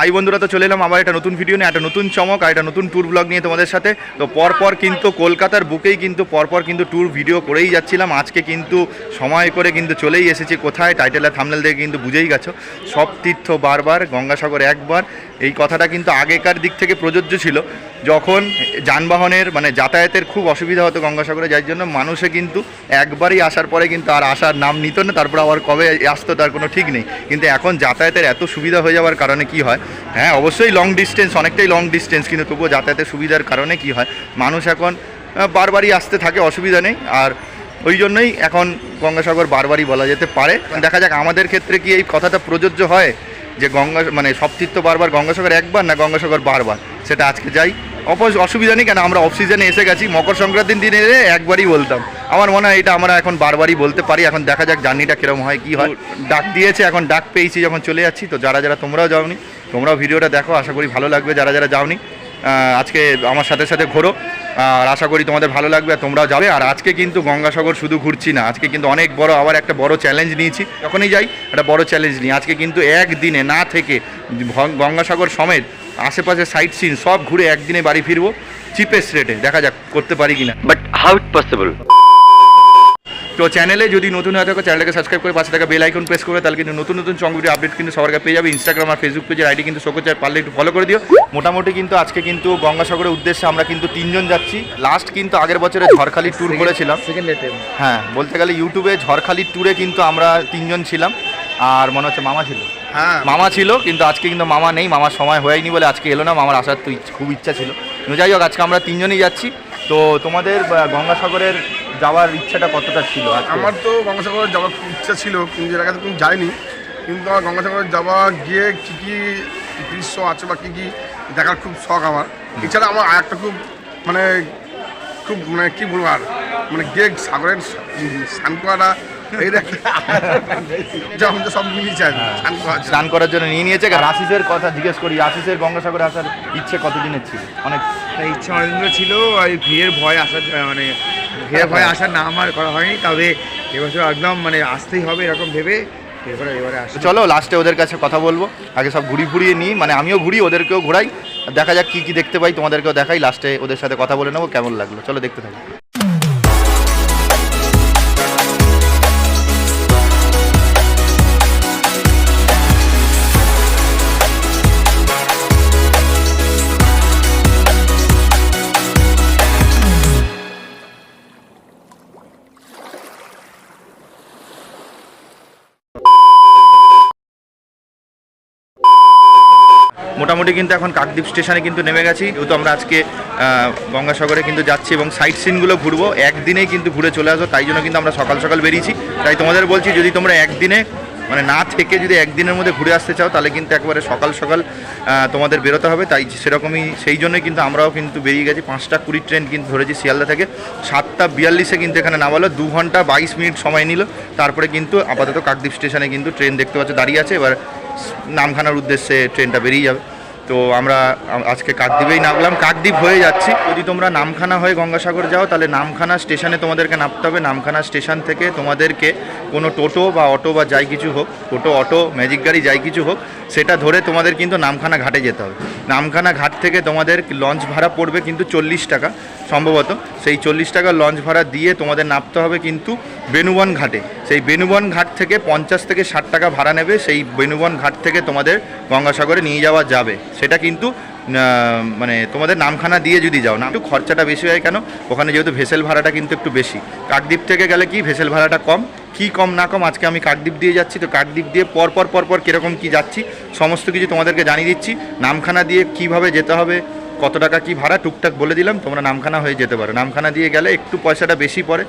High বন্ধুরা, তো চলে এলাম আবার একটা নতুন ভিডিও নিয়ে, একটা নতুন চমক আর একটা নতুন ট্যুর ব্লগ নিয়ে তোমাদের সাথে। তো পরপর কিন্তু কলকাতার বুকেই কিন্তু, পরপর কিন্তু ট্যুর ভিডিও করেই যাচ্ছিলাম। আজকে কিন্তু সময় করে কিন্তু চলেই এসেছি কোথায়? টাইটেলের থামনেল দেখে কিন্তু বুঝেই গেছো। সব তীর্থ বারবার, গঙ্গাসাগর একবার। এই কথাটা কিন্তু আগেকার দিক থেকে প্রযোজ্য ছিল। যখন যানবাহনের মানে যাতায়াতের খুব অসুবিধা হতো গঙ্গাসাগরে, যার জন্য মানুষে কিন্তু একবারই আসার পরে কিন্তু আর আসার নাম নিত না, তারপর আবার কবে আসতো তার কোনো ঠিক নেই। কিন্তু এখন যাতায়াতের এত সুবিধা হয়ে যাওয়ার কারণে কি হয়? হ্যাঁ অবশ্যই লং ডিস্টেন্স অনেকটাই লং ডিস্টেন্স কিন্তু তবুও যাতায়াতের সুবিধার কারণে কি হয়? মানুষ এখন বারবারই আসতে থাকে, অসুবিধা নেই। আর ওই জন্যই এখন গঙ্গাসাগর বারবারই বলা যেতে পারে। দেখা যাক আমাদের ক্ষেত্রে কি এই কথাটা প্রযোজ্য হয়। যে গঙ্গা মানে সব তীর্থ বারবার গঙ্গাসাগর একবার না গঙ্গাসাগর বারবার? সেটা আজকে যাই। অপস, অসুবিধা নেই, কেন আমরা অফ সিজনে এসে গেছি। মকর সংক্রান্তির দিনে একবারই বলতাম। আমার মনে হয় এটা আমরা এখন বারবারই বলতে পারি। এখন দেখা যাক জার্নিটা কীরকম হয়, কি হয়। ডাক দিয়েছে, এখন ডাক পেয়েছি যখন চলে যাচ্ছি। তো যারা যারা তোমরাও যাওনি, তোমরাও ভিডিওটা দেখো। আশা করি ভালো লাগবে যারা যারা যাওনি। আজকে আমার সাথে সাথে ঘোরো। আর আশা করি তোমাদের ভালো লাগবে আর তোমরাও যাবে। আর আজকে কিন্তু গঙ্গাসাগর শুধু ঘুরছি না, আজকে কিন্তু অনেক বড়, আবার একটা বড় চ্যালেঞ্জ নিয়েছি। যখনই যাই, একটা বড় চ্যালেঞ্জ নিই। আজকে কিন্তু একদিনে না থেকে গঙ্গাসাগর সমেত আশেপাশে সাইট সিন সব ঘুরে একদিনে বাড়ি ফিরবো। চিপেস্ট রেটে দেখা যাক, করতে পারি কিনা। But how it possible? তো চ্যানেলে যদি নতুন হয়ে থাকো চ্যানেলটাকে সাবস্ক্রাইব করে পাশে থাকা বেল আইকন প্রেস করে তাহলে কিন্তু নতুন নতুন সং ভিডিও আপডেট কিন্তু সবার কাছে পেয়ে যাবে। ইনস্টাগ্রাম আর ফেসবুক পেজের আইডি কিন্তু শোকো চাই পারলে একটু ফলো করে দিও। মোটামুটি কিন্তু আজকে কিন্তু গঙ্গাসাগরের উদ্দেশ্যে আমরা কিন্তু তিনজন যাচ্ছি। লাস্ট কিন্তু আগের বছরে ঝড়খালি ট্যুর করেছিলাম। সেকেন্ড হ্যাঁ বলতে গেলে ইউটিউবে ঝড়খালির ট্যুরে কিন্তু আমরা তিনজন ছিলাম। আর মনে হচ্ছে মামা ছিল। হ্যাঁ। মামা ছিল কিন্তু আজকে কিন্তু মামা নেই মামার সময় হয়নি বলে আজকে এলো না মামার আসার তো খুব ইচ্ছা ছিল। যাই হোক আজকে আমরা তিনজনই যাচ্ছি। তো তোমাদের গঙ্গাসাগরের যাওয়ার ইচ্ছাটা কতটা ছিল? আমার তো গঙ্গাসাগর যাওয়ার খুব ইচ্ছা ছিল কিন্তু এর আগে তো কোনো যাইনি। কিন্তু আমার গঙ্গাসাগর যাওয়া গিয়ে কী কী দৃশ্য আছে বা কী কী দেখার খুব শখ আমার। এছাড়া আমার আর একটা খুব মানে খুব মানে কী বলব আর মানে গিয়ে সাগরের স্নান করাটা তো সব মিলিয়েছে আর স্নান করার জন্য। নিয়ে নিয়েছে। আশিসের কথা জিজ্ঞেস করি আশিসের গঙ্গাসাগরে আসার ইচ্ছে কতদিনের ছিল? অনেক ইচ্ছা অনেকদিন ছিল আর ভিড়ের ভয় আসার মানে ভিড়ের ভয় আসার না আমার করা হয়নি। তবে এবছর একদম মানে আসতেই হবে এরকম ভেবে এবারে এবারে আসছে। চলো লাস্টে ওদের কাছে কথা বলব। আগে সব ঘুরি ফুরিয়ে নিই। মানে আমিও ঘুরি ওদেরকেও ঘোরাই। দেখা যাক কী কী দেখতে পাই তোমাদেরকেও দেখাই। লাস্টে ওদের সাথে কথা বলে নেব কেমন লাগল? চলো দেখতে থাকি। মোটামুটি কিন্তু এখন কাকদ্বীপ স্টেশনে কিন্তু নেমে গেছি। যেহেতু আমরা আজকে গঙ্গাসাগরে কিন্তু যাচ্ছি এবং সাইট সিনগুলো ঘুরবো, একদিনেই কিন্তু ঘুরে চলে আসব, তাই জন্য কিন্তু আমরা সকাল সকাল বেরিয়েছি। তাই তোমাদের বলছি, যদি তোমরা একদিনে মানে না থেকে যদি একদিনের মধ্যে ঘুরে আসতে চাও, তাহলে কিন্তু একবারে সকাল সকাল তোমাদের বেরোতে হবে। তাই সেরকমই, সেই জন্যই কিন্তু আমরাও কিন্তু বেরিয়ে গেছি। পাঁচটা কুড়ি ট্রেন কিন্তু ধরেছি শিয়ালদা থেকে। সাতটা বিয়াল্লিশে কিন্তু এখানে নামালো, দু ঘণ্টা বাইশ মিনিট সময় নিল। তারপরে কিন্তু আপাতত কাকদ্বীপ স্টেশনে কিন্তু ট্রেন দেখতে পাচ্ছ, দাঁড়িয়ে আছে। এবার নামখানার উদ্দেশ্যে ট্রেনটা বেরিয়ে যাবে। তো আমরা, আজকে কাকদ্বীপেই নামলাম। কাকদ্বীপ হয়ে যাচ্ছি। যদি তোমরা নামখানা হয়ে গঙ্গাসাগর যাও, তাহলে নামখানা স্টেশনে তোমাদেরকে নামতে হবে। নামখানা স্টেশন থেকে তোমাদেরকে কোনো টোটো বা অটো বা যাই কিছু হোক, টোটো, অটো, ম্যাজিক গাড়ি, যাই কিছু হোক সেটা ধরে তোমাদের কিন্তু নামখানা ঘাটে যেতে হবে। নামখানা ঘাট থেকে তোমাদের লঞ্চ ভাড়া পড়বে কিন্তু চল্লিশ টাকা সম্ভবত। সেই চল্লিশ টাকা লঞ্চ ভাড়া দিয়ে তোমাদের নামতে হবে কিন্তু বেনুবন ঘাটে। সেই বেনুবন ঘাট থেকে পঞ্চাশ থেকে ষাট টাকা ভাড়া নেবে। সেই বেনুবন ঘাট থেকে তোমাদের গঙ্গাসাগরে নিয়ে যাওয়া যাবে। সেটা কিন্তু মানে তোমাদের নামখানা দিয়ে যদি যাও, না, একটু খরচাটা বেশি হয় কেন? ওখানে যেহেতু ভেসেল ভাড়াটা কিন্তু একটু বেশি। কাকদ্বীপ থেকে গেলে কি ভেসেল ভাড়াটা কম? কি কম না কম? আজকে আমি কাকদ্বীপ দিয়ে যাচ্ছি, তো কাকদ্বীপ দিয়ে পর পর পর পর কীরকম কী যাচ্ছি, সমস্ত কিছু তোমাদেরকে জানিয়ে দিচ্ছি। নামখানা দিয়ে কীভাবে যেতে হবে, কত টাকা কি ভাড়া, টুকটাক বলে দিলাম, তোমরা নামখানা হয়ে যেতে পারো। নামখানা দিয়ে গেলে একটু পয়সাটা বেশি পড়ে,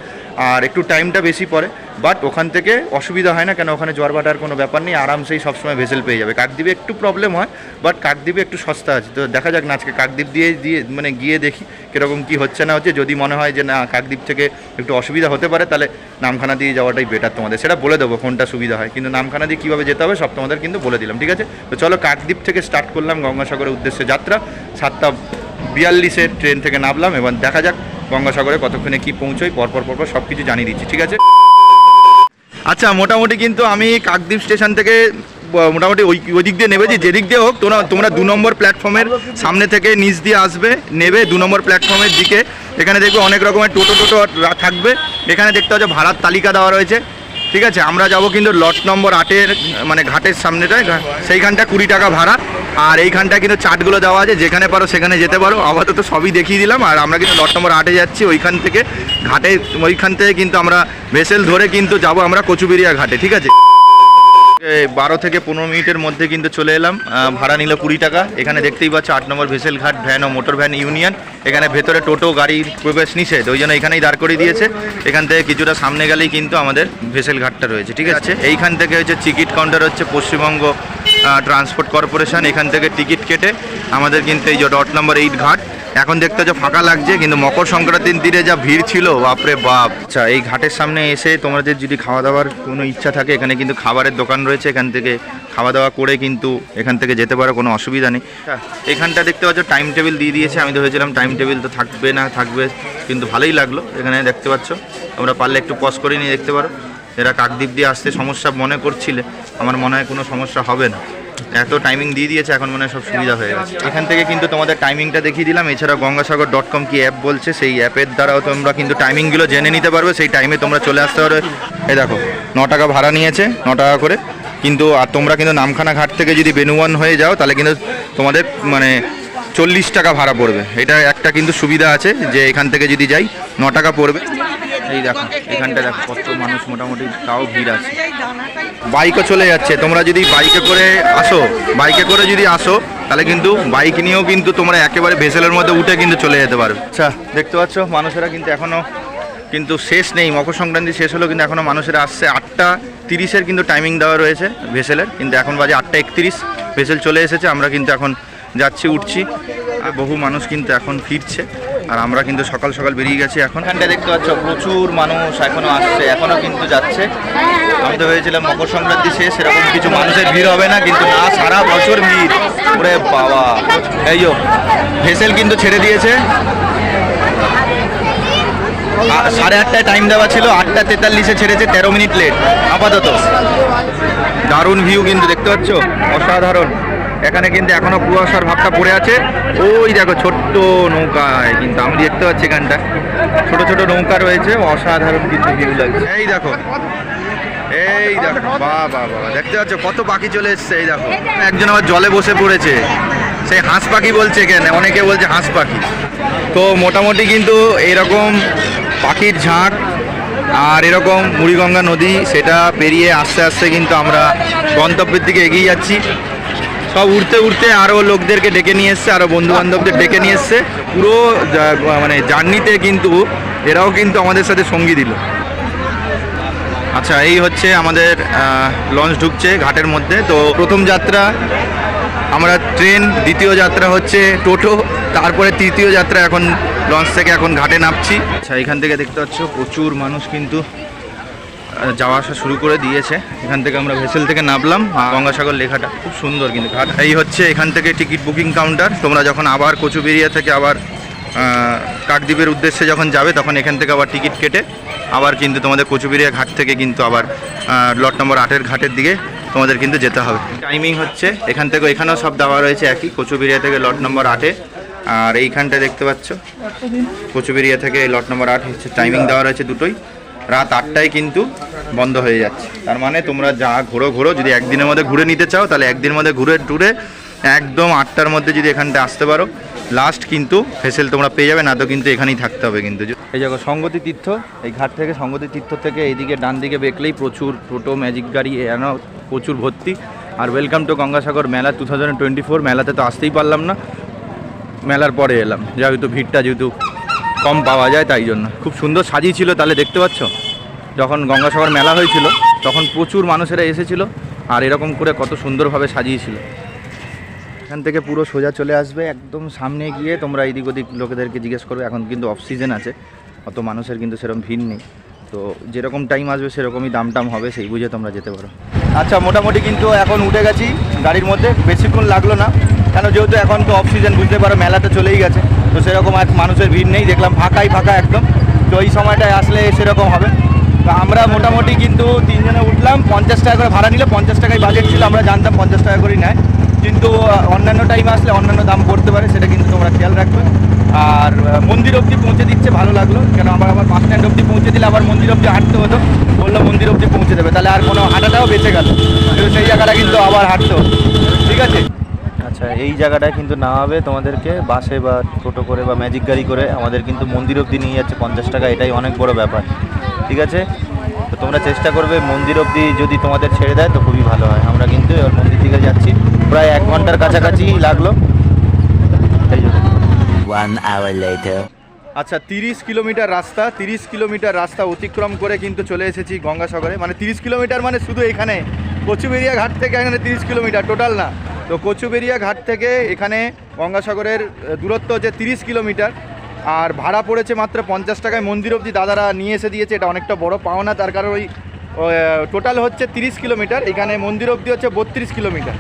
আর একটু টাইমটা বেশি পড়ে। বাট ওখান থেকে অসুবিধা হয় না, কেন ওখানে জ্বর বাটার কোনো ব্যাপার নেই, আরামসেই সবসময় ভেসেল পেয়ে যাবে। কাকদ্বীপে একটু প্রবলেম হয় বাট কাকদ্বীপে একটু সস্তা আছে। তো দেখা যাক না, আজকে কাকদ্বীপ দিয়ে দিয়ে মানে গিয়ে দেখি কীরকম কী হচ্ছে না হচ্ছে। যদি মনে হয় যে না, কাকদ্বীপ থেকে একটু অসুবিধা হতে পারে, তাহলে নামখানা দিয়ে যাওয়াটাই বেটার তোমাদের। সেটা বলে দেবো, কোনটা সুবিধা হয়। কিন্তু নামখানা দিয়ে কীভাবে যেতে হবে, সব তোমাদের কিন্তু বলে দিলাম, ঠিক আছে? তো চলো কাকদ্বীপ থেকে স্টার্ট করলাম গঙ্গাসাগরের উদ্দেশ্যে যাত্রা। সাতটা বিয়াল্লিশে ট্রেন থেকে নামলাম এবং দেখা যাক গঙ্গাসাগরে কতক্ষণে কি পৌঁছোই, পরপর পরপর সব কিছু জানিয়ে দিচ্ছি, ঠিক আছে? আচ্ছা মোটামুটি কিন্তু আমি কাকদ্বীপ স্টেশন থেকে মোটামুটি ওই ওই দিক দিয়ে নেবে যে যেদিক দিয়ে হোক, তোমরা তোমরা দু নম্বর প্ল্যাটফর্মের সামনে থেকে নিচ দিয়ে আসবে, নেবে দু নম্বর প্ল্যাটফর্মের দিকে। এখানে দেখবে অনেক রকমের টোটো টোটো থাকবে। এখানে দেখতে হচ্ছে ভাড়ার তালিকা দেওয়া রয়েছে। ঠিক আছে, আমরা যাব কিন্তু লট নম্বর আটের মানে ঘাটের সামনেটায় সেইখানটা কুড়ি টাকা ভাড়া। আর এইখানটা কিন্তু চাটগুলো দেওয়া আছে, যেখানে পারো সেখানে যেতে পারো। আপাতত সবই দেখিয়ে দিলাম, আর আমরা কিন্তু লট নম্বর আটে যাচ্ছি, ওইখান থেকে ঘাটে, ওইখান থেকে কিন্তু আমরা ভেসেল ধরে কিন্তু যাব আমরা কচুবেরিয়া ঘাটে, ঠিক আছে? বারো থেকে পনেরো মিনিটের মধ্যে কিন্তু চলে এলাম। ভাড়া নিল কুড়ি টাকা। এখানে দেখতেই পাচ্ছ আট নম্বর ভেসেল ঘাট ভ্যান ও মোটর ভ্যান ইউনিয়ন। এখানে ভেতরে টোটো গাড়ির প্রবেশ নিষেধ। ওই জন্য এখানেই দাঁড় করে দিয়েছে। এখান থেকে কিছুটা সামনে গেলেই কিন্তু আমাদের ভেসেল ঘাটটা রয়েছে, ঠিক আছে? এইখান থেকে হচ্ছে টিকিট কাউন্টার হচ্ছে পশ্চিমবঙ্গ ট্রান্সপোর্ট কর্পোরেশন। এখান থেকে টিকিট কেটে আমাদের কিন্তু এই যে ডট নম্বর এইট ঘাট এখন দেখতে হচ্ছে ফাঁকা লাগছে কিন্তু মকর সংক্রান্তির দিনে যা ভিড় ছিল বাপরে বাপ। আচ্ছা এই ঘাটের সামনে এসে তোমাদের যদি খাওয়া দাওয়ার কোনো ইচ্ছা থাকে এখানে কিন্তু খাবারের দোকান রয়েছে এখান থেকে খাওয়া দাওয়া করে কিন্তু এখান থেকে যেতে পারো কোনো অসুবিধা নেই। হ্যাঁ, এখানটা দেখতে পাচ্ছ টাইম টেবিল দিয়ে দিয়েছে আমি তো ভেবেছিলাম টাইম টেবিল তো থাকবে না থাকবে কিন্তু ভালোই লাগল এখানে দেখতে পাচ্ছ। তোমরা পারলে একটু পজ করে নিয়ে দেখতে পারো। এরা কাকদ্বীপ দিয়ে আসতে সমস্যা মনে করছিলে আমার মনে হয় কোনো সমস্যা হবে না। এত টাইমিং দিয়ে দিয়েছে, এখন মনে সব সুবিধা হয়ে গেছে। এখান থেকে কিন্তু তোমাদের টাইমিংটা দেখিয়ে দিলাম। এছাড়া গঙ্গাসাগর ডট কম কি অ্যাপ বলছে, সেই অ্যাপের দ্বারাও তোমরা কিন্তু টাইমিংগুলো জেনে নিতে পারবে। সেই টাইমে তোমরা চলে আসতে পারবে। এ দেখো, ন টাকা ভাড়া নিয়েছে, ন টাকা করে। কিন্তু, আর তোমরা কিন্তু নামখানা ঘাট থেকে যদি বেনুয়ান হয়ে যাও, তাহলে কিন্তু তোমাদের মানে চল্লিশ টাকা ভাড়া পড়বে। এটা একটা কিন্তু সুবিধা আছে যে এখান থেকে যদি যাই, ন টাকা পড়বে। এই দেখো এখানটা দেখো কত মানুষ মোটামুটি তাও ভিড় আছে। বাইকও চলে যাচ্ছে তোমরা যদি বাইকে করে আসো বাইকে করে যদি আসো তাহলে কিন্তু বাইক নিয়েও কিন্তু তোমরা একেবারে ভেসেলের মধ্যে উঠে কিন্তু চলে যেতে পারবে আচ্ছা দেখতে পাচ্ছ মানুষেরা কিন্তু এখনও কিন্তু শেষ নেই মকর সংক্রান্তি শেষ হলো কিন্তু এখনও মানুষেরা আসছে। আটটা তিরিশের কিন্তু টাইমিং দেওয়া রয়েছে ভেসেলের কিন্তু এখন বাজে আটটা একত্রিশ ভেসেল চলে এসেছে আমরা কিন্তু এখন যাচ্ছি উঠছি। আর বহু মানুষ কিন্তু এখন ফিরছে। আর আমরা কিন্তু সকাল সকাল বেরিয়ে গেছি এখন। এখানটা দেখতে পাচ্ছ, প্রচুর মানুষ এখনও আসছে, এখনও কিন্তু যাচ্ছে। আমি তো ভেবেছিলাম মকর সংক্রান্তি শেষ এরকম কিছু মানুষের ভিড় হবে না, কিন্তু না, সারা বছর ভিড়। ওরে বাবা। এই ভেসেল কিন্তু ছেড়ে দিয়েছে। সাড়ে আটটায় টাইম দেওয়া ছিল, আটটা তেতাল্লিশে ছেড়েছে, তেরো মিনিট লেট আপাতত। দারুণ ভিউ কিন্তু দেখতে পাচ্ছ, অসাধারণ। এখানে কিন্তু এখনও কুয়াশার ভাবটা পড়ে আছে। ওই দেখো ছোট্ট নৌকায় কিন্তু, আমি দেখতে পাচ্ছি এখানটা। ছোট ছোট নৌকা রয়েছে, অসাধারণ কিন্তু ভিউ লাগছে। এই দেখো এই দেখো বা বা বা দেখতে পাচ্ছ কত পাখি চলে এসছে, এই দেখো। একজন আবার জলে বসে পড়েছে। সেই হাঁস পাখি বলছে কেন অনেকে বলছে হাঁস পাখি। তো মোটামুটি কিন্তু এরকম পাখির ঝাঁক আর এরকম মুড়িগঙ্গা নদী, সেটা পেরিয়ে আস্তে আস্তে কিন্তু আমরা গন্তব্যের দিকে এগিয়ে যাচ্ছি। সব উঠতে উঠতে আরও লোকদেরকে ডেকে নিয়ে এসছে আরও বন্ধু বান্ধবদের ডেকে নিয়ে এসছে। পুরো মানে জার্নিতে কিন্তু এরাও কিন্তু আমাদের সাথে সঙ্গী দিল। আচ্ছা এই হচ্ছে আমাদের লঞ্চ ঢুকছে ঘাটের মধ্যে। তো প্রথম যাত্রা, আমরা ট্রেন, দ্বিতীয় যাত্রা হচ্ছে টোটো, তারপরে তৃতীয় যাত্রা এখন লঞ্চ থেকে এখন ঘাটে নামছি। আচ্ছা এখান থেকে দেখতে পাচ্ছ প্রচুর মানুষ কিন্তু যাওয়া আসা শুরু করে দিয়েছে। এখান থেকে আমরা ভেসেল থেকে নামলাম গঙ্গাসাগর লেখাটা খুব সুন্দর কিন্তু ঘাট। এই হচ্ছে এখান থেকে টিকিট বুকিং কাউন্টার। তোমরা যখন আবার কচুবেরিয়া থেকে আবার কাকদ্বীপের উদ্দেশ্যে যখন যাবে, তখন এখান থেকে আবার টিকিট কেটে আবার কিন্তু তোমাদের কচুবেরিয়া ঘাট থেকে কিন্তু আবার লট নম্বর আটের ঘাটের দিকে তোমাদের কিন্তু যেতে হবে। টাইমিং হচ্ছে, এখান থেকে এখানেও সব দেওয়া রয়েছে একই কচুবেরিয়া থেকে লট নম্বর আটে। আর এইখানটা দেখতে পাচ্ছ কচুবেরিয়া থেকে লট নম্বর আট হচ্ছে টাইমিং দেওয়া রয়েছে দুটোই। রাত আটটায় কিন্তু বন্ধ হয়ে যাচ্ছে। তার মানে তোমরা যা ঘোরো ঘোরো, যদি একদিনের মধ্যে ঘুরে নিতে চাও, তাহলে একদিনের মধ্যে ঘুরে টুরে একদম আটটার মধ্যে যদি এখানটা আসতে পারো লাস্ট কিন্তু ফেসেল তোমরা পেয়ে যাবে, না তো কিন্তু এখানেই থাকতে হবে কিন্তু। এই দেখো, সঙ্গতি তীর্থ, এই ঘাট থেকে সঙ্গতি তীর্থ থেকে এইদিকে ডান দিকে বেঁকলেই প্রচুর টোটো ম্যাজিক গাড়ি এনা প্রচুর ভর্তি। আর ওয়েলকাম টু গঙ্গাসাগর মেলা টু থাউজেন্ড টোয়েন্টি ফোর মেলাতে তো আসতেই পারলাম না। মেলার পরে এলাম, যেহেতু ভিড়টা, যেহেতু কম পাওয়া যায় তাই জন্য। খুব সুন্দর সাজিয়েছিল, তাহলে দেখতে পাচ্ছ? যখন গঙ্গাসাগর মেলা হয়েছিল, তখন প্রচুর মানুষেরা এসেছিল আর এরকম করে কত সুন্দরভাবে সাজিয়েছিল। এখান থেকে পুরো সোজা চলে আসবে, একদম সামনে গিয়ে তোমরা এদিক ওদিক লোকেদেরকে জিজ্ঞেস করবে, এখন কিন্তু অফ সিজন আছে, অত মানুষের কিন্তু সেরকম ভিড় নেই। তো যেরকম টাইম আসবে, সেরকমই দাম টাম হবে, সেই বুঝে তোমরা যেতে পারো। আচ্ছা মোটামুটি কিন্তু এখন উঠে গেছি গাড়ির মধ্যে, বেশিক্ষণ লাগল না, কেন যেহেতু এখন তো অফ সিজন বুঝতে পারো, মেলাটা চলেই গেছে। তো সেরকম আর মানুষের ভিড় নেই, দেখলাম ফাঁকাই ফাঁকা একদম। তো এই সময়টায় আসলে সেরকম হবে। তো আমরা মোটামুটি কিন্তু তিনজনে উঠলাম, পঞ্চাশ টাকা করে ভাড়া নিলে পঞ্চাশ টাকায় বাজেট ছিল, আমরা জানতাম পঞ্চাশ টাকা করেই নেয়। কিন্তু অন্যান্য টাইম আসলে অন্যান্য দাম পড়তে পারে, সেটা কিন্তু তোমরা খেয়াল রাখবে। আর মন্দির অবধি পৌঁছে দিচ্ছে, ভালো লাগল। কেন আবার আবার বাস স্ট্যান্ড অবধি পৌঁছে দিলে আবার মন্দির অবধি হাঁটতে হতো। বলল মন্দির অবধি পৌঁছে দেবে, তাহলে আর কোনো হাঁটাটাও বেঁচে গেল। কিন্তু সেই জায়গাটা কিন্তু আবার হাঁটতে হতো। ঠিক আছে? আচ্ছা এই জায়গাটায় কিন্তু নামাবে তোমাদেরকে বাসে বা টোটো করে বা ম্যাজিক গাড়ি করে। আমাদের কিন্তু মন্দির অবধি নিয়ে যাচ্ছে পঞ্চাশ টাকা এটাই অনেক বড় ব্যাপার। ঠিক আছে? তো তোমরা চেষ্টা করবে মন্দির অবধি যদি তোমাদের ছেড়ে দেয় তো খুবই ভালো হয়। আমরা কিন্তু এবার মন্দির দিকে যাচ্ছি। প্রায় এক ঘণ্টার কাছাকাছি লাগল. আচ্ছা তিরিশ কিলোমিটার রাস্তা তিরিশ কিলোমিটার রাস্তা অতিক্রম করে কিন্তু চলে এসেছি গঙ্গাসাগরে। মানে তিরিশ কিলোমিটার মানে শুধু এখানে। কচুবেরিয়া ঘাট থেকে এখানে তিরিশ কিলোমিটার টোটাল না। তো কচুবেরিয়া ঘাট থেকে এখানে গঙ্গাসাগরের দূরত্ব হচ্ছে তিরিশ কিলোমিটার। আর ভাড়া পড়েছে মাত্র পঞ্চাশ টাকায়। মন্দির অবধি দাদারা নিয়ে এসে দিয়েছে। এটা অনেকটা বড় পাওনা। তার কারণ ওই টোটাল হচ্ছে তিরিশ কিলোমিটার। এখানে মন্দির অবধি হচ্ছে বত্রিশ কিলোমিটার।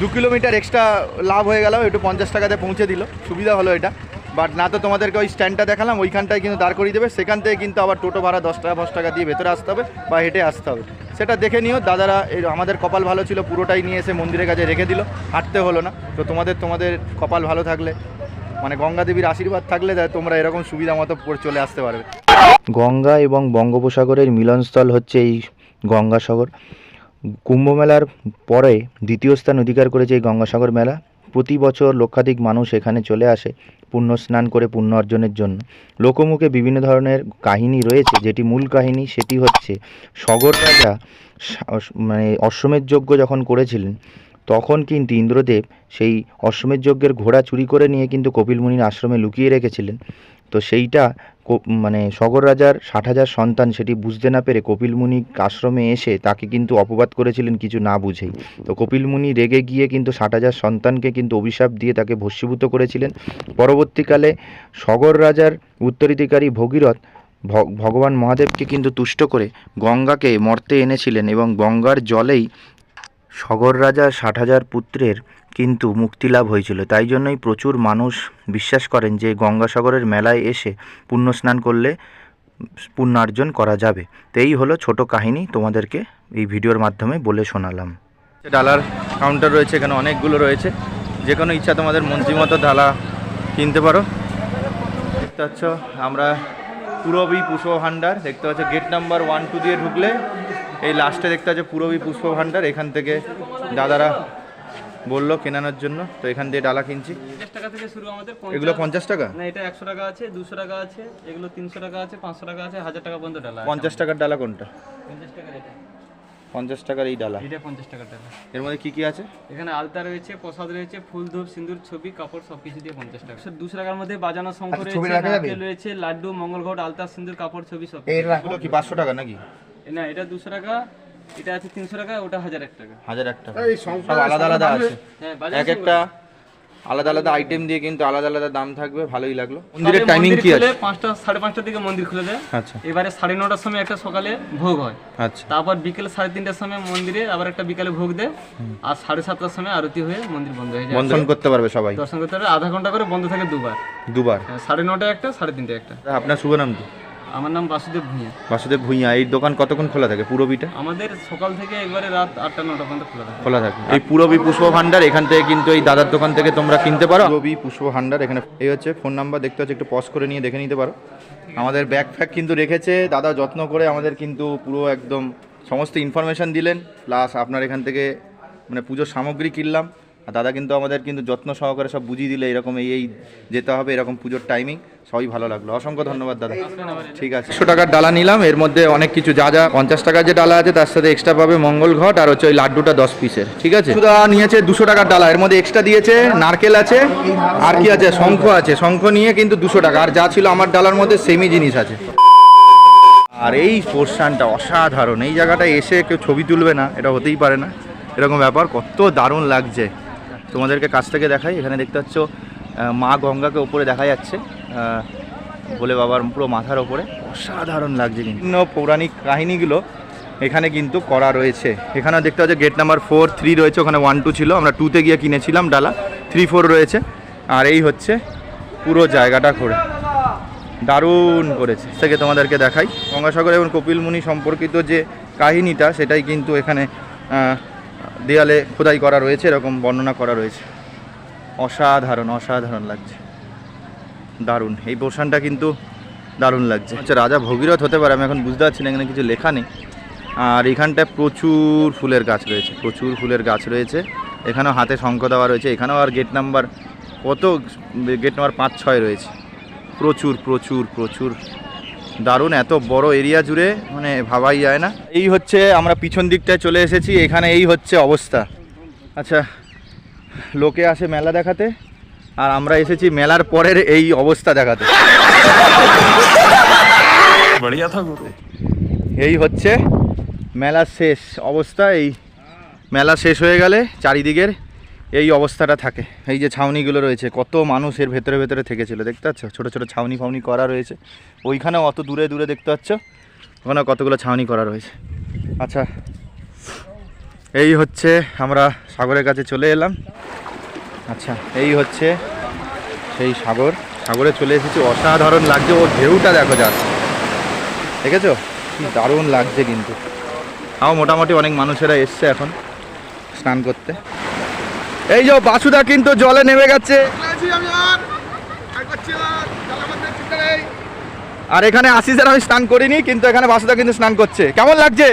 দু কিলোমিটার এক্সট্রা লাভ হয়ে গেল। একটু পঞ্চাশ টাকাতে পৌঁছে দিল। সুবিধা হলো এটা। বাট না তো তোমাদেরকে ওই স্ট্যান্ডটা দেখালাম। ওইখানটায় কিন্তু দাঁড় করিয়ে দেবে। সেখান থেকে কিন্তু আবার টোটো ভাড়া দশ টাকা পাঁচ টাকা দিয়ে ভেতরে আসতে হবে বা হেঁটে আসতে হবে। সেটা দেখে নিও। দাদারা আমাদের কপাল ভালো ছিল, পুরোটাই নিয়ে এসে মন্দিরের কাছে রেখে দিল। হাঁটতে হলো না। তো তোমাদের তোমাদের কপাল ভালো থাকলে মানে গঙ্গা দেবীর আশীর্বাদ থাকলে তোমরা এরকম সুবিধা মতো চলে আসতে পারবে। গঙ্গা এবং বঙ্গোপসাগরের মিলনস্থল হচ্ছে এই গঙ্গাসাগর। কুম্ভ মেলার পরে দ্বিতীয় স্থান অধিকার করেছে এই গঙ্গাসাগর মেলা। প্রতি বছর লক্ষাধিক মানুষ এখানে চলে আসে পুণ্য স্নান করে পুণ্য অর্জনের জন্য। লোকমুখে বিভিন্ন ধরনের কাহিনী রয়েছে, যেটি মূল কাহিনী সেটি হচ্ছে, সগর রাজা মানে অশ্বমেধ যজ্ঞ যখন করেছিলেন, তখন কিন্তু ইন্দ্রদেব সেই অশ্বমেধ যজ্ঞের ঘোড়া চুরি করে নিয়ে কিন্তু কপিল মুনির আশ্রমে লুকিয়ে রেখেছিলেন। তো সেইটা মানে সগর রাজার ষাট হাজার সন্তান সেটি বুঝতে না পেরে কপিল মুনি আশ্রমে এসে তাকে কিন্তু অপবাদ করেছিলেন কিছু না বুঝেই। তো কপিল মুনি রেগে গিয়ে কিন্তু ষাট হাজার সন্তানকে কিন্তু অভিশাপ দিয়ে তাকে ভস্মীভূত করেছিলেন। পরবর্তীকালে সগর রাজার উত্তরাধিকারী ভগীরথ ভগবান মহাদেবকে কিন্তু তুষ্ট করে গঙ্গাকে মর্তে এনেছিলেন এবং গঙ্গার জলেই সগর রাজা ষাট হাজার পুত্রের কিন্তু মুক্তিলাভ হয়েছিল। তাই জন্যই প্রচুর মানুষ বিশ্বাস করেন যে গঙ্গাসাগরের মেলায় এসে পুণ্য স্নান করলে পুণ্যার্জন করা যাবে। তো এই হলো ছোট কাহিনী তোমাদেরকে এই ভিডিওর মাধ্যমে বলে শোনালাম। ডালার কাউন্টার রয়েছে, এখানে অনেকগুলো রয়েছে। যে কোনো ইচ্ছা তোমাদের মন্ত্রী মতো ডালা কিনতে পারো। দেখতে পাচ্ছ, আমরা পুরবী পুষ্প ভাণ্ডার, দেখতে পাচ্ছ গেট নাম্বার ওয়ান টু দিয়ে ঢুকলে এই লাস্টে দেখতে পাচ্ছ পুরবী পুষ্প ভাণ্ডার, এখান থেকে দাদারা বলল কেনানোর জন্য। তো এখান দিয়ে ডালা কিনছি। পঞ্চাশ টাকা থেকে শুরু আমাদের এগুলো পঞ্চাশ টাকা? না এটা একশো টাকা আছে দুশো টাকা আছে এগুলো তিনশো টাকা আছে পাঁচশো টাকা আছে হাজার টাকা পর্যন্ত ডালা পঞ্চাশ টাকার ডালা কোনটা? পঞ্চাশ টাকার এটা। পঞ্চাশ টাকার এই ডালা। এটা পঞ্চাশ টাকার ডালা। এর মধ্যে কি কি আছে? এখানে আলতা রয়েছে প্রসাদ রয়েছে ফুল ধূপ সিন্দুর ছবি কাপড় সব কিছু দিয়ে পঞ্চাশ টাকা। দুশো টাকার মধ্যে বাজানো শঙ্খ আচ্ছা, রয়েছে রয়েছে লাড্ডু মঙ্গলঘট আলতা সিন্দুর কাপড় ছবি সব এগুলো কি? পাঁচশো টাকা নাকি? না এটা দুশো টাকা এটা আছে তিনশো টাকা ওটা টাকা। টাকা। এই সব আলাদা আলাদা আছে। হ্যাঁ এক একটা আলাদা আলাদা আইটেম দিয়ে কিন্তু আলাদা আলাদা দাম থাকবে ভালোই লাগল। মন্দিরের টাইমিং কি আছে? পাঁচটা সাড়ে পাঁচটার দিকে মন্দির খুলে দেয়। আচ্ছা। এবারে সাড়ে নটার সময় একটা সকালে ভোগ হয়। আচ্ছা। তারপর বিকেল সাড়ে তিনটার সময় মন্দিরে আবার একটা বিকালে ভোগ দেয়। আর সাড়ে সাতটার সময় আরতি হয়ে মন্দির বন্ধ হয়ে যায়। বন্ধন করতে পারবে সবাই? দর্শন করতে পারবে। আধা ঘণ্টা করে বন্ধ থাকে দুবার। দুবার? হ্যাঁ, সাড়ে নটায় একটা সাড়ে তিনটায় একটা। আপনার শুভ নাম কি? আমার নাম বাসুদেব ভূঁইয়া। বাসুদেব ভুঁইয়া এই দোকান কতক্ষণ খোলা থাকে? পুরবিটা আমাদের সকাল থেকে একবারে রাত আটটা নটা পর্যন্ত খোলা থাকে। খোলা থাকে। এই পুরবী পুষ্প ভান্ডার এখান থেকে কিন্তু এই দাদার দোকান থেকে তোমরা কিনতে পারো। পুরবী পুষ্প ভান্ডার এখানে এই হচ্ছে ফোন নাম্বার দেখতে হচ্ছে একটু পজ করে নিয়ে দেখে নিতে পারো। আমাদের ব্যাগ ফ্যাগ কিন্তু রেখেছে দাদা যত্ন করে আমাদের কিন্তু পুরো একদম সমস্ত ইনফরমেশন দিলেন প্লাস আপনার এখান থেকে মানে পুজোর সামগ্রী কিনলাম। আর দাদা কিন্তু আমাদের কিন্তু যত্ন সহকারে সব বুঝিয়ে দিলে এরকম এই এই যেতে হবে এরকম পুজোর টাইমিং সবই ভালো লাগল। অসংখ্য ধন্যবাদ দাদা। ঠিক আছে। একশো টাকার ডালা নিলাম এর মধ্যে অনেক কিছু যা যা পঞ্চাশ টাকার যে ডালা আছে তার সাথে এক্সট্রা পাবে মঙ্গল ঘট আর হচ্ছে ওই লাড্ডুটা দশ পিসের ঠিক আছে? নিয়েছে দুশো টাকার ডালা এর মধ্যে এক্সট্রা দিয়েছে নারকেল আছে আর কি আছে? শঙ্খ আছে শঙ্খ নিয়ে কিন্তু দুশো টাকা আর যা ছিল আমার ডালার মধ্যে সেমই জিনিস আছে। আর এই পোর্শনটা অসাধারণ এই জায়গাটায় এসে কেউ ছবি তুলবে না এটা হতেই পারে না। এরকম ব্যাপার কত দারুণ লাগছে। তোমাদেরকে কাছ থেকে দেখাই। এখানে দেখতে পাচ্ছ মা গঙ্গাকে ওপরে দেখা যাচ্ছে। বলে বাবার পুরো মাথার ওপরে অসাধারণ লাগছে বিভিন্ন পৌরাণিক কাহিনীগুলো এখানে কিন্তু করা রয়েছে। এখানে দেখতে পাচ্ছ গেট নাম্বার ফোর থ্রি রয়েছে, ওখানে ওয়ান টু ছিল। আমরা টুতে গিয়ে কিনেছিলাম ডালা থ্রি ফোর রয়েছে। আর এই হচ্ছে পুরো জায়গাটা করে দারুণ করেছে। থেকে তোমাদেরকে দেখাই। গঙ্গাসাগর এবং কপিলমুনি সম্পর্কিত যে কাহিনীটা, সেটাই কিন্তু এখানে দেয়ালে খোদাই করা রয়েছে, এরকম বর্ণনা করা রয়েছে। অসাধারণ অসাধারণ লাগছে। দারুণ। এই পোর্শনটা কিন্তু দারুণ লাগছে। আচ্ছা রাজা ভগীরথ হতে পারে, আমি এখন বুঝতে পারছি না, এখানে কিছু লেখা নেই। আর এখানটায় প্রচুর ফুলের গাছ রয়েছে, প্রচুর ফুলের গাছ রয়েছে। এখানেও হাতে শঙ্খ দেওয়া রয়েছে, এখানেও আর গেট নাম্বার কত? গেট নাম্বার পাঁচ ছয় রয়েছে। প্রচুর প্রচুর প্রচুর দারুণ এত বড় এরিয়া জুড়ে মানে ভাবাই যায় না। এই হচ্ছে আমরা পিছন দিকটায় চলে এসেছি এখানে এই হচ্ছে অবস্থা। আচ্ছা লোকে আসে মেলা দেখাতে আর আমরা এসেছি মেলার পরের এই অবস্থা দেখাতে। এই হচ্ছে মেলা শেষ অবস্থা এই মেলা শেষ হয়ে গেলে চারিদিকের এই অবস্থাটা থাকে। এই যে ছাউনিগুলো রয়েছে, কত মানুষ এর ভেতরে ভেতরে থেকেছিল, দেখতে পাচ্ছ? ছোটো ছোটো ছাউনি ফাউনি করা রয়েছে। ওইখানেও অত দূরে দূরে দেখতে পাচ্ছ? ওখানে কতগুলো ছাউনি করা রয়েছে। আচ্ছা এই হচ্ছে আমরা সাগরের কাছে চলে এলাম। আচ্ছা এই হচ্ছে সেই সাগর। সাগরে চলে এসেছি। অসাধারণ লাগছে। ওর ঢেউটা দেখো যা দেখেছ? কি দারুণ লাগছে কিন্তু। তাও মোটামুটি অনেক মানুষেরা এসছে এখন স্নান করতে। এই যে বাসুদা কিন্তু জলে নেমে গেছে। আর এখানে আশিসের আমি স্নান করিনি, কিন্তু এখানে বাসুদা কিন্তু স্নান করছে। কেমন লাগছে?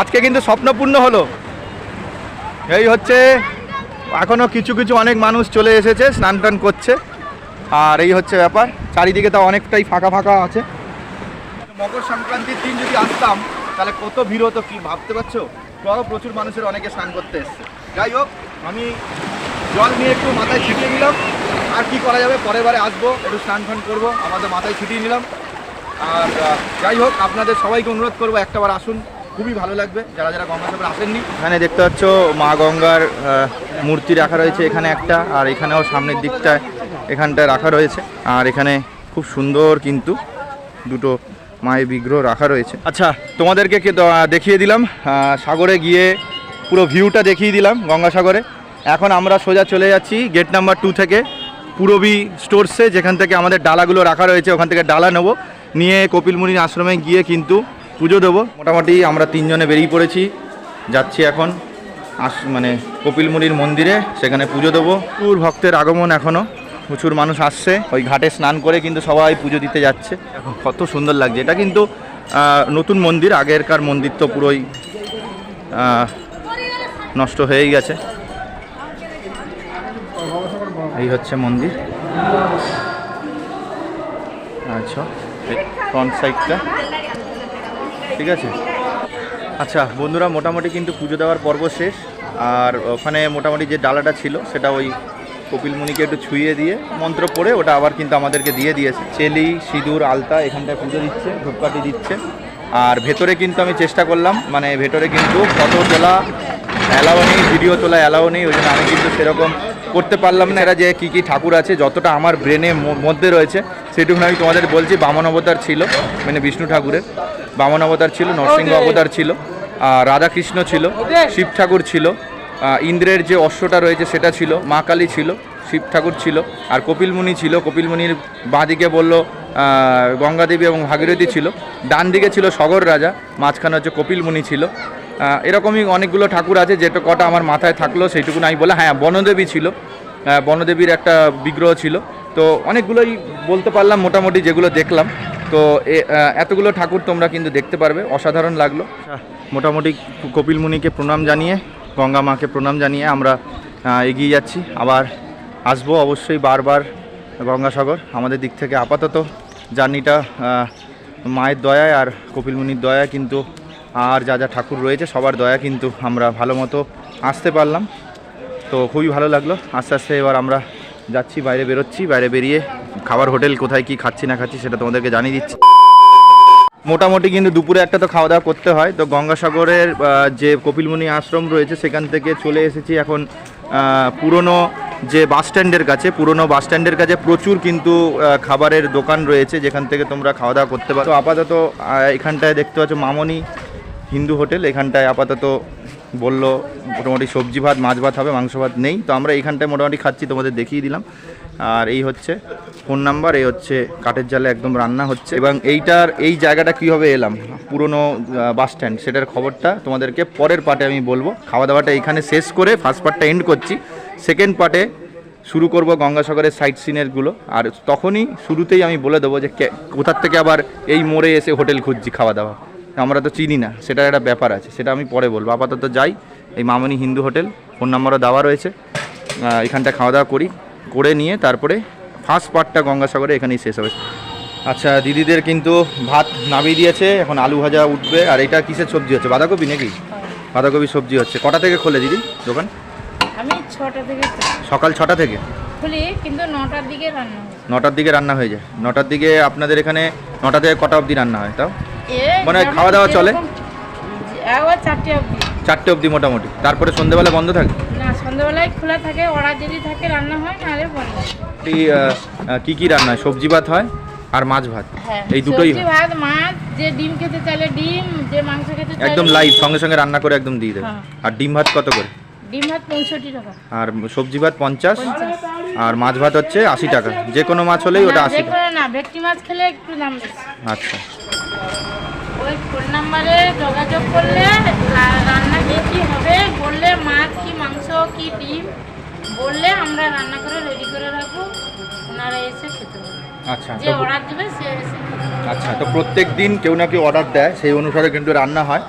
আজকে কিন্তু স্বপ্নপূর্ণ হলো। এই হচ্ছে, এখনও কিছু কিছু অনেক মানুষ চলে এসেছে, স্নান টান করছে। আর এই হচ্ছে ব্যাপার, চারিদিকে তা অনেকটাই ফাঁকা ফাঁকা আছে। মকর সংক্রান্তির দিন যদি আসতাম, তাহলে কত ভিড় হতো কি ভাবতে পারছ? তাও প্রচুর মানুষের অনেকে স্নান করতে এসছে। যাই হোক, আমি জল নিয়ে একটু মাথায় ছিটিয়ে নিলাম। আর কি করা যাবে, পরের বারে আসব, একটু স্নান ফান করব, আমাদের মাথায় ছিটিয়ে নিলাম। আর যাই হোক, আপনাদের সবাইকে অনুরোধ করব একটাবার আসুন, খুবই ভালো লাগবে। যারা যারা গঙ্গাসাগর আসেননি, এখানে দেখতে পাচ্ছ, মা গঙ্গার মূর্তি রাখা রয়েছে এখানে একটা, আর এখানেও সামনের দিকটায় এখানটায় রাখা রয়েছে। আর এখানে খুব সুন্দর কিন্তু দুটো মায়ের বিগ্রহ রাখা রয়েছে। আচ্ছা তোমাদেরকে দেখিয়ে দিলাম। সাগরে গিয়ে পুরো ভিউটা দেখিয়ে দিলাম গঙ্গাসাগরে। এখন আমরা সোজা চলে যাচ্ছি গেট নাম্বার টু থেকে পুরবী স্টোরসে যেখান থেকে আমাদের ডালাগুলো রাখা রয়েছে, ওখান থেকে ডালা নেব। নিয়ে কপিলমুনির আশ্রমে গিয়ে কিন্তু পুজো দেবো। মোটামুটি আমরা তিনজনে বেরিয়ে পড়েছি। যাচ্ছি এখন আস মানে কপিলমুনির মন্দিরে, সেখানে পুজো দেবো। প্রচুর ভক্তের আগমন এখনও প্রচুর মানুষ আসছে, ওই ঘাটে স্নান করে কিন্তু সবাই পুজো দিতে যাচ্ছে। কত সুন্দর লাগছে। এটা কিন্তু নতুন মন্দির, আগেরকার মন্দির তো পুরোই নষ্ট হয়েই গেছে। এই হচ্ছে মন্দির। আচ্ছা ফ্রন্ট সাইডটা ঠিক আছে? আচ্ছা বন্ধুরা, মোটামুটি কিন্তু পুজো দেওয়ার পর্ব শেষ। আর ওখানে মোটামুটি যে ডালাটা ছিল, সেটা ওই কপিলমুনিকে একটু ছুঁয়ে দিয়ে মন্ত্র পড়ে ওটা আবার কিন্তু আমাদেরকে দিয়ে দিয়েছে। চেলি সিঁদুর আলতা এখানটায় পুজো দিচ্ছে ধূপকাঠি দিচ্ছে। আর ভেতরে কিন্তু আমি চেষ্টা করলাম মানে ভেতরে কিন্তু ফটো তোলা অ্যালাও নেই ভিডিও তোলা অ্যালাও নেই ওই জন্য আমি কিন্তু সেরকম করতে পারলাম না। এরা যে কী কী ঠাকুর আছে যতটা আমার ব্রেনে মধ্যে রয়েছে সেটুকু আমি তোমাদের বলছি বামন অবতার ছিল মানে বিষ্ণু ঠাকুরের। বামন অবতার ছিল নরসিংহ অবতার ছিল আর রাধাকৃষ্ণ ছিল শিব ঠাকুর ছিল ইন্দ্রের যে অশ্বটা রয়েছে সেটা ছিল, মা কালী ছিল, শিব ঠাকুর ছিল, আর কপিলমুনি ছিল। কপিলমুনির বাঁদিকে বলল গঙ্গা দেবী এবং ভাগীরথী ছিল। ডান দিকে ছিল সগর রাজা, মাঝখানে হচ্ছে কপিলমুনি ছিল। এরকমই অনেকগুলো ঠাকুর আছে, যেটা কটা আমার মাথায় থাকল সেইটুকু আমি বলে হ্যাঁ বনদেবী ছিল। বনদেবীর একটা বিগ্রহ ছিল। তো অনেকগুলোই বলতে পারলাম মোটামুটি যেগুলো দেখলাম। তো এতগুলো ঠাকুর তোমরা কিন্তু দেখতে পারবে। অসাধারণ লাগল। মোটামুটি কপিল মুনিকে প্রণাম জানিয়ে গঙ্গা মাকে প্রণাম জানিয়ে আমরা এগিয়ে যাচ্ছি। আবার আসব অবশ্যই বারবার গঙ্গাসাগর। আমাদের দিক থেকে আপাতত জার্নিটা মায়ের দয়ায় আর কপিল মুনির দয়ায় কিন্তু আর যা যা ঠাকুর রয়েছে সবার দয়া কিন্তু আমরা ভালো মতো আসতে পারলাম। তো খুবই ভালো লাগল। আস্তে আস্তে এবার আমরা যাচ্ছি, বাইরে বেরোচ্ছি, বাইরে বেরিয়ে খাবার হোটেল কোথায় কি খাচ্ছি না খাচ্ছি সেটা তোমাদেরকে জানিয়ে দিচ্ছি। মোটামুটি কিন্তু দুপুরে একটা তো খাওয়া দাওয়া করতে হয়। তো গঙ্গাসাগরের যে কপিলমুনি আশ্রম রয়েছে, সেখান থেকে চলে এসেছি এখন পুরনো যে বাস স্ট্যান্ডের কাছে। পুরনো বাস স্ট্যান্ডের কাছে প্রচুর কিন্তু খাবারের দোকান রয়েছে, যেখান থেকে তোমরা খাওয়া দাওয়া করতে পারো। আপাতত এখানটায় দেখতে পাচ্ছ মামনি হিন্দু হোটেল। এখানটায় আপাতত বলল, মোটামুটি সবজি ভাত, মাছ ভাত হবে, মাংস ভাত নেই। তো আমরা এখানটায় মোটামুটি খাচ্ছি, তোমাদের দেখিয়ে দিলাম। আর এই হচ্ছে ফোন নাম্বার, এই হচ্ছে কাঠের জালে একদম রান্না হচ্ছে। এবং এইটার, এই জায়গাটা কীভাবে এলাম? পুরনো বাস স্ট্যান্ড সেটার খবরটা তোমাদেরকে পরের পার্টে আমি বলব। খাওয়া দাওয়াটা এখানে শেষ করে ফার্স্ট পার্টটা এন্ড করছি। সেকেন্ড পার্টে শুরু করব গঙ্গাসাগরের সাইট সিনেরগুলো আর তখনই শুরুতেই আমি বলে দেবো যে কোথার থেকে আবার এই মোড়ে এসে হোটেল খুঁজছি খাওয়া দাওয়া আমরা তো চিনি না, সেটার একটা ব্যাপার আছে, সেটা আমি পরে বলব। আপাতত যাই, এই মামনি হিন্দু হোটেল ফোন নাম্বারও দেওয়া রয়েছে। এখানটা খাওয়া দাওয়া করি। করে নিয়ে তারপরে ফার্স্ট পার্টটা গঙ্গাসাগরে এখানেই শেষ হবে। আচ্ছা দিদিদের কিন্তু ভাত নামিয়ে দিয়েছে এখন আলু ভাজা উঠবে। আর এটা কিসের সবজি হচ্ছে? বাঁধাকপি নাকি? বাঁধাকপি সবজি হচ্ছে। কটা থেকে খোলে দিদি দোকান? আমি ছটা থেকে সকাল ছটা থেকে? খুলি কিন্তু নটার দিকে রান্না নটার দিকে রান্না হয়ে যায়। নটার দিকে আপনাদের এখানে নটা থেকে কটা অবধি রান্না হয় তাও? মানে খাওয়া দাওয়া চলে? চারটে অবধি। চারটে অবধি মোটামুটি। তারপরে সন্ধ্যেবেলা বন্ধ থাকে? সন্ধ্যাবেলায় খোলা থাকে অর্ডার যদি থাকে রান্না হয় নাহলে বন্ধ। কি কি রান্না হয়? সবজি ভাত হয় আর মাছ ভাত? হ্যাঁ এই দুটোই সবজি ভাত মাছ যে ডিম খেতে চাইলে ডিম যে মাংস খেতে চাইলে একদম লাইভ সঙ্গে সঙ্গে রান্না করে একদম দিয়ে দেবে। হ্যাঁ। আর ডিম ভাত কত করে? ডিম ভাত পঁয়ষট্টি টাকা। আর সবজি ভাত পঞ্চাশ আর মাছ ভাত হচ্ছে আশি টাকা। যে কোনো মাছ হলেই ওটা না, আশি যে টাকা। না ভেটকি মাছ খেলে একটু দাম বেশি। আচ্ছা। ওই ফোন নাম্বারে যোগাযোগ করলে রান্না কি কি হবে বললে মাছ কি মাংস কি ডিম বললে আমরা রান্না করে রেডি করে রাখব। ওনারা এসে খেতে পারবে। আচ্ছা যে অর্ডার দেবে সে এসে আচ্ছা তো প্রত্যেক দিন কেউ না কেউ অর্ডার দেয় সেই অনুসারে কিন্তু রান্না হয়।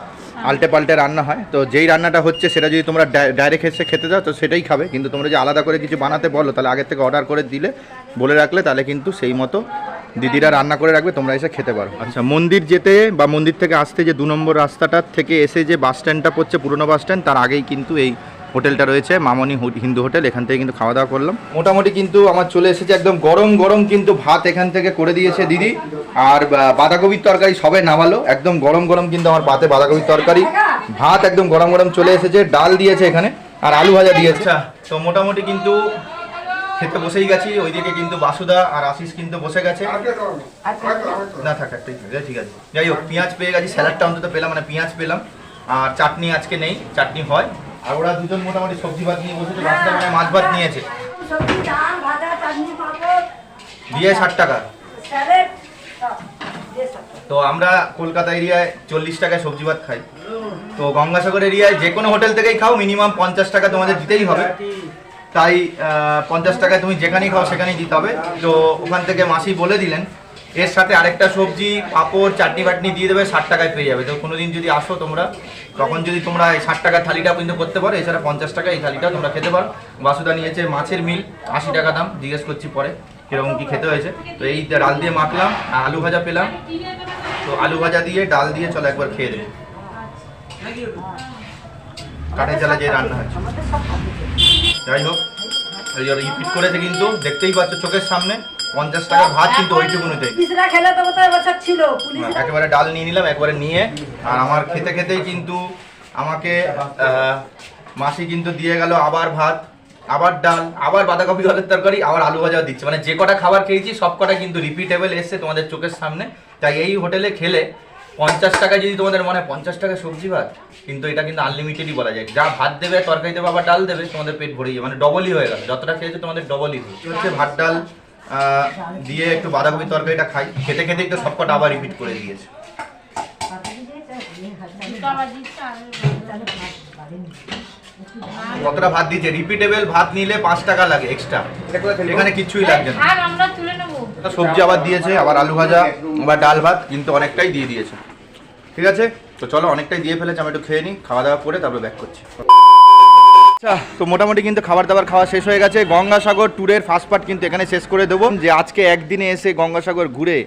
আলটে পাল্টে রান্না হয়। তো যেই রান্নাটা হচ্ছে সেটা যদি তোমরা ডাইরেক্ট এসে খেতে যাও তো সেটাই খাবে। কিন্তু তোমরা যে আলাদা করে কিছু বানাতে বলো তাহলে আগের থেকে অর্ডার করে দিলে বলে রাখলে তাহলে কিন্তু সেই মতো দিদিরা রান্না করে রাখবে তোমরা এসে খেতে পারো। আচ্ছা মন্দির যেতে বা মন্দির থেকে আসতে যে দু নম্বর রাস্তাটার থেকে এসে যে বাস স্ট্যান্ডটা পড়ছে পুরনো বাস স্ট্যান্ড তার আগেই কিন্তু এই হোটেলটা রয়েছে মামনি হিন্দু হোটেল এখান থেকে কিন্তু খাওয়া দাওয়া করলাম। মোটামুটি কিন্তু আমার চলে এসেছে একদম গরম গরম কিন্তু ভাত এখান থেকে করে দিয়েছে দিদি। আর বাঁধাকপির তরকারি সবে নামালো একদম গরম গরম কিন্তু আমার ভাতে বাঁধাকপির তরকারি। ভাত একদম গরম গরম চলে এসেছে ডাল দিয়েছে এখানে আর আলু ভাজা দিয়েছে। আচ্ছা তো মোটামুটি কিন্তু খেতে বসেই গেছি ওইদিকে কিন্তু বাসুদা আর আশিস কিন্তু বসে গেছে। না থাক একটাই থাকে, ঠিক আছে যাই হোক পেঁয়াজ পেয়ে গেছি স্যালাডটা অন্তত পেলাম মানে পেঁয়াজ পেলাম। আর চাটনি আজকে নেই চাটনি হয়। আর ওরা দুজন মোটামুটি সবজি ভাত নিয়ে বসেছে বাসুদা মানে মাছ ভাত নিয়েছে। সবজি ডাল ভাজা চাটনি পাঁপড় দিয়ে ষাট টাকা। তো আমরা কলকাতা এরিয়ায় চল্লিশ টাকায় সবজি ভাত খাই। তো গঙ্গাসাগর এরিয়ায় যে কোনো হোটেল থেকেই খাও মিনিমাম পঞ্চাশ টাকা তোমাদের দিতেই হবে। তাই পঞ্চাশ টাকায় তুমি যেখানেই খাও সেখানেই দিতে হবে। তো ওখান থেকে মাসি বলে দিলেন এর সাথে আরেকটা সবজি পাঁপড় চাটনি বাটনি দিয়ে দেবে ষাট টাকায় পেয়ে যাবে। তো কোনোদিন যদি আসো তোমরা তখন যদি তোমরা এই ষাট টাকার থালিটা কিন্তু করতে পারো এছাড়া পঞ্চাশ টাকা এই থালিটা তোমরা খেতে পারো। বাসুদা নিয়েছে মাছের মিল আশি টাকা দাম জিজ্ঞেস করছি পরে কীরকম কী খেতে হয়েছে। তো এই ডাল দিয়ে মাখলাম আর আলু ভাজা পেলাম। তো আলু ভাজা দিয়ে ডাল দিয়ে চলো একবার খেয়ে দেবো। কাঠের জ্বালা যে রান্না হয়েছে যাই হোক রিপিট করেছে কিন্তু দেখতেই পাচ্ছ চোখের সামনে পঞ্চাশ টাকা ভাত কিন্তু ওইটুকুনিতেই পুলিশরা খেলে তো কোথায় বছর ছিল পুলিশরা একেবারে ডাল নিয়ে নিলাম একবারে নিয়ে। আর আমার খেতে খেতেই কিন্তু আমাকে মাসি কিন্তু দিয়ে গেল আবার ভাত আবার ডাল আবার বাঁধাকপি আলুর তরকারি আবার আলু ভাজাও দিচ্ছে। মানে যে কটা খাবার খেয়েছি সব কটা কিন্তু রিপিটেবল এসছে তোমাদের চোখের সামনে। তাই এই হোটেলে খেলে পঞ্চাশ টাকা যদি তোমাদের মনে হয় পঞ্চাশ টাকা সবজি ভাত? কিন্তু এটা কিন্তু আনলিমিটেডই বলা যায়। যা ভাত দেবে তরকারি দেবে আবার ডাল দেবে তোমাদের পেট ভরে যাবে। মানে ডবলই হয়ে গেল। যতটা খেয়েছে তোমাদের ডবলই হচ্ছে ভাত ডাল দিয়ে একটু বাঁধাকপি তরকারিটা খাই। খেতে খেতেই তো সবকটা আবার রিপিট করে দিয়েছে। কতটা ভাত দিচ্ছে রিপিটেবল ভাত নিলে পাঁচ টাকা লাগে এক্সট্রা এখানে কিছুই লাগছে না। আর আমরা তুলে নেব। একটা সবজি আবার দিয়েছে আবার আলু ভাজা আবার ডাল ভাত কিন্তু অনেকটাই দিয়ে দিয়েছে। ঠিক আছে? তো চলো, অনেকটাই দিয়ে ফেলেছে, আমি একটু খেয়ে নিই খাওয়া দাওয়া করে তারপরে ব্যাক করছি। আচ্ছা তো মোটামুটি কিন্তু খাবার দাবার খাওয়া শেষ হয়ে গেছে। গঙ্গাসাগর ট্যুরের ফার্স্ট পার্ট কিন্তু এখানে শেষ করে দেবো। যে আজকে একদিনে এসে গঙ্গাসাগর ঘুরে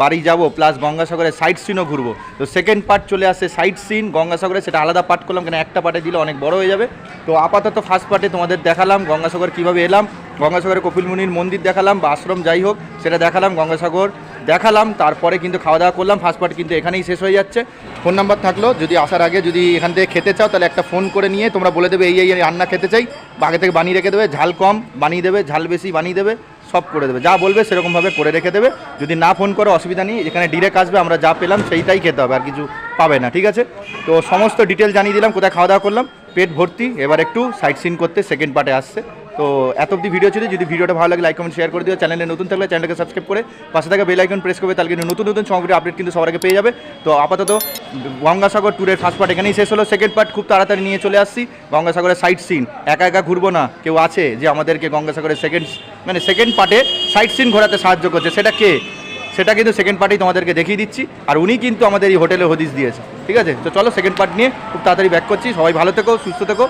বাড়ি যাব প্লাস গঙ্গাসাগরের সাইট সিনও ঘুরবো। তো সেকেন্ড পার্ট চলে আসে সাইট সিন গঙ্গাসাগরে সেটা আলাদা পার্ট করলাম, কেন একটা পার্টে দিলে অনেক বড় হয়ে যাবে। তো আপাতত ফার্স্ট পার্টে তোমাদের দেখালাম, গঙ্গাসাগর কীভাবে এলাম। গঙ্গাসাগরে কপিল মুনির মন্দির দেখালাম বা আশ্রম যাই হোক, সেটা দেখালাম গঙ্গাসাগর দেখালাম, তারপরে কিন্তু খাওয়া দাওয়া করলাম ফার্স্ট পার্ট কিন্তু এখানেই শেষ হয়ে যাচ্ছে। ফোন নাম্বার থাকল, যদি আসার আগে যদি এখান থেকে খেতে চাও, তাহলে একটা ফোন করে নিয়ে তোমরা বলে দেবে, এই এই রান্না খেতে চাই। আগে থেকে বানিয়ে রেখে দেবে, ঝাল কম বানিয়ে দেবে, ঝাল বেশি বানিয়ে দেবে, সব করে দেবে। যা বলবে সেরকমভাবে করে রেখে দেবে। যদি না ফোন করো, অসুবিধা নেই, এখানে ডিরেক্ট আসবে, আমরা যা পেলাম সেইটাই খেতে হবে, আর কিছু পাবে না, ঠিক আছে? তো সমস্ত ডিটেল জানিয়ে দিলাম, কোথায় খাওয়া দাওয়া করলাম, পেট ভর্তি, এবার একটু সাইট সিন করতে সেকেন্ড পার্টে আসছে। তো এত অবধি ভিডিও ছিল, যদি ভিডিওটা ভালো লাগে লাইক কমেন্ট শেয়ার করে দিও। চ্যানেলে নতুন থাকলে চ্যানেলটাকে সাবস্ক্রাইব করে পাশে থাকা বেল আইকন প্রেস করবে, তাহলে কিন্তু নতুন নতুন সামগ্রী আপডেট কিন্তু সবার আগে পেয়ে যাবে। তো আপাতত গঙ্গাসাগর ট্যুরের ফার্স্ট পার্ট এখানেই শেষ হলো। সেকেন্ড পার্ট খুব তাড়াতাড়ি নিয়ে চলে আসছি। গঙ্গাসাগরের সাইট সিন একা একা ঘুরবো না। কেউ আছে যে আমাদেরকে গঙ্গাসাগরের সেকেন্ড মানে সেকেন্ড পার্টে সাইট সিন ঘোরাতে সাহায্য করছে। সেটা কে? সেটা কিন্তু সেকেন্ড পার্টেই তোমাদেরকে দেখিয়ে দিচ্ছি। আর উনি কিন্তু আমাদের এই হোটেলে হদিস দিয়েছে। ঠিক আছে? তো চলো সেকেন্ড পার্ট নিয়ে খুব তাড়াতাড়ি ব্যাক করছি। সবাই ভালো থেকো, সুস্থ থেকো।